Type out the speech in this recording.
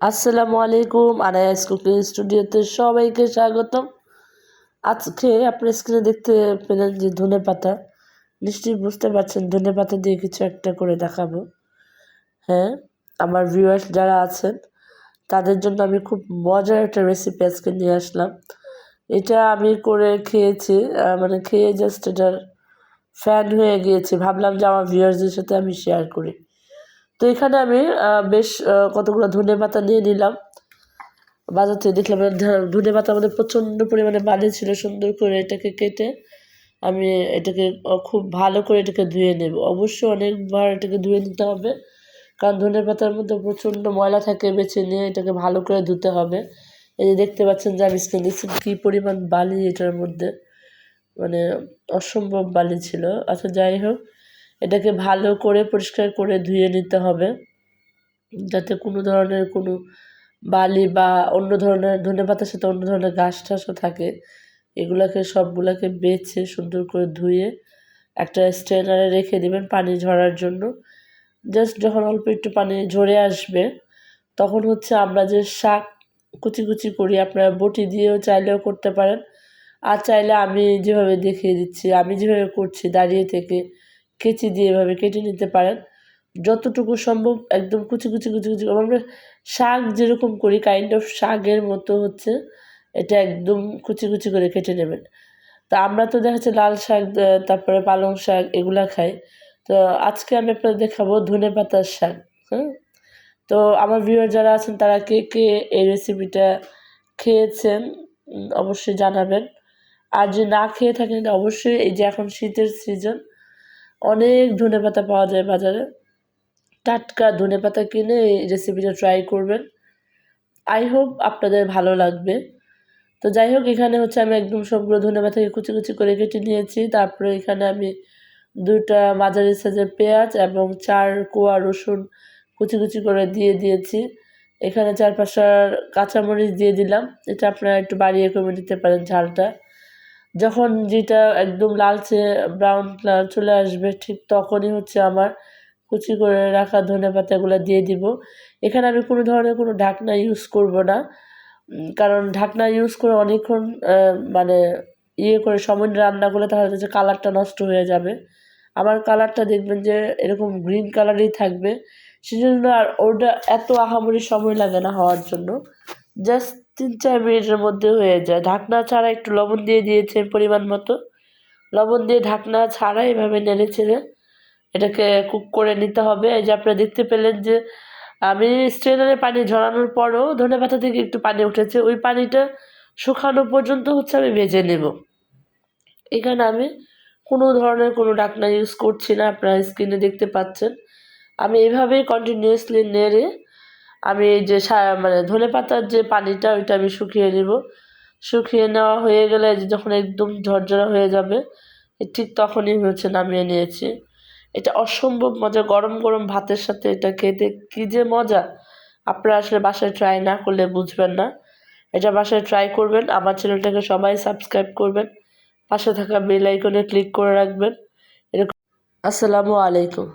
আসসালামু আলাইকুম, আনায়াস কুকিং স্টুডিওতে সবাইকে স্বাগতম। আজকে আপনার স্ক্রিনে দেখতে পেলেন যে ধনে পাতা। নিশ্চয়ই বুঝতে পারছেন, ধনে পাতা দিয়ে কিছু একটা করে দেখাবো। হ্যাঁ আমার ভিউয়ার্স যারা আছেন, তাদের জন্য আমি খুব মজার একটা রেসিপি আজকে নিয়ে আসলাম। এটা আমি করে খেয়েছি মানে খেয়ে জাস্ট এটার ফ্যান হয়ে গিয়েছি। ভাবলাম যে আমার ভিউয়ার্সদের সাথে আমি শেয়ার করি। এখানে আমি বেশ কতগুলো ধনে পাতা নিয়ে নিলাম। বাজার থেকে দেখলাম ধনে পাতা আমাদের প্রচণ্ড পরিমাণে বালি ছিল, সুন্দর করে এটাকে কেটে আমি এটাকে খুব ভালো করে এটাকে ধুয়ে নেব। অবশ্যই অনেকবার এটাকে ধুয়ে নিতে হবে, কারণ ধনে পাতার মধ্যে প্রচণ্ড ময়লা থাকে, বেছে নিয়ে এটাকে ভালো করে ধুতে হবে। এই যে দেখতে পাচ্ছেন যে আমি স্কিন দেখছি কী পরিমাণ বালি এটার মধ্যে মানে অসম্ভব বালি ছিল। আচ্ছা যাই হোক এটাকে ভালো করে পরিষ্কার করে ধুয়ে নিতে হবে। যাতে কোনো ধরনের কোনো বালি বা অন্য ধরনের ধনে পাতার সাথে অন্য ধরনের ঘাস টাসও থাকে, এগুলাকে সবগুলোকে বেছে সুন্দর করে ধুয়ে একটা স্ট্রেনারে রেখে দেবেন পানি ঝরার জন্য। জাস্ট যখন অল্প একটু পানি ঝরে আসবে, তখন হচ্ছে আমরা যে শাক কুচি কুচি করি, আপনারা বটি দিয়েও চাইলেও করতে পারেন। আর চাইলে আমি যেভাবে দেখিয়ে দিচ্ছি, আমি যেভাবে করছি, দাঁড়িয়ে থেকে কেচি দিয়ে এভাবে কেটে নিতে পারেন। যতটুকু সম্ভব একদম কুচি কুচি কুচি কুচি আমরা শাক যেরকম করি কাইন্ড অফ শাকের মতো হচ্ছে, এটা একদম কুচি কুচি করে কেটে নেবেন। তা আমরা তো দেখা যাচ্ছে লাল শাক তারপরে পালং শাক এগুলা খাই। তো আজকে আমি আপনাদের দেখাবো ধনে পাতার শাক হ্যাঁ? তো আমার ভিউয়ার যারা আছেন, তারা কে কে এই রেসিপিটা খেয়েছেন অবশ্যই জানাবেন। আর যে না খেয়ে থাকেন, অবশ্যই এই যে এখন শীতের সিজন অনেক ধনে পাতা পাওয়া যায় বাজারে। টাটকা ধনে পাতা কিনে এই রেসিপিটা ট্রাই করবেন। আই হোপ আপনাদের ভালো লাগবে। তো যাই হোক, এখানে হচ্ছে আমি একদম সবগুলো ধনে পাতাকে কুচি কুচি করে কেটে নিয়েছি। তারপরে এখানে আমি দুটা মাঝারি সাইজের পেঁয়াজ এবং চার কোয়া রসুন কুচি কুচি করে দিয়ে দিয়েছি। এখানে চার পাঁচটার কাঁচামরিচ দিয়ে দিলাম। এটা আপনারা একটু বাড়িয়ে কমে দিতে পারেন ঝালটা। যখন যেটা একদম লালচে ব্রাউন কালার চলে আসবে, ঠিক তখনই হচ্ছে আমার কুচি করে রাখা ধনে পাতাগুলো দিয়ে দিব। এখানে আমি কোনো ধরনের কোনো ঢাকনা ইউজ করব না কারণ ঢাকনা ইউজ করে অনেকক্ষণ মানে ইয়ে করে সময় রান্না করলে তাহলে হচ্ছে কালারটা নষ্ট হয়ে যাবে। আমার কালারটা দেখবেন যে এরকম গ্রিন কালারই থাকবে। সেজন্য আর ওটা এত আহামরি সময় লাগে না হওয়ার জন্য। জাস্ট তিন চার মিনিটের মধ্যে হয়ে যায়। ঢাকনা ছাড়া একটু লবণ দিয়ে দিয়েছে পরিমাণ মতো। লবণ দিয়ে ঢাকনা ছাড়া এভাবে নেড়ে এটাকে কুক করে নিতে হবে। এই যে আপনারা দেখতে পেলেন যে আমি স্ট্রেনারে পানি ঝরানোর পরও ধনে পাতা থেকে একটু পানি উঠেছে। ওই পানিটা শুকানো পর্যন্ত হচ্ছে আমি ভেজে নেব। এখানে আমি কোনো ধরনের কোনো ডাকনা ইউজ করছি না। আপনারা স্ক্রিনে দেখতে পাচ্ছেন। আমি এভাবেই কন্টিনিউয়াসলি নেড়ে আমি যে মানে ধনে পাতার যে পানিটা, ওইটা আমি শুকিয়ে নেব। শুকিয়ে নেওয়া হয়ে গেলে যখন একদম ঝরঝরা হয়ে যাবে ঠিক তখনই হচ্ছে নামিয়ে নিয়েছি। এটা অসম্ভব মজা, গরম গরম ভাতের সাথে এটা খেতে কী যে মজা। আপনারা আসলে বাসায় ট্রাই না করলে বুঝবেন না। এটা বাসায় ট্রাই করবেন, আমার চ্যানেলটাকে সবাই সাবস্ক্রাইব করবেন। পাশে থাকা বেল আইকনে ক্লিক করে রাখবেন। এরকম আসসালামু আলাইকুম।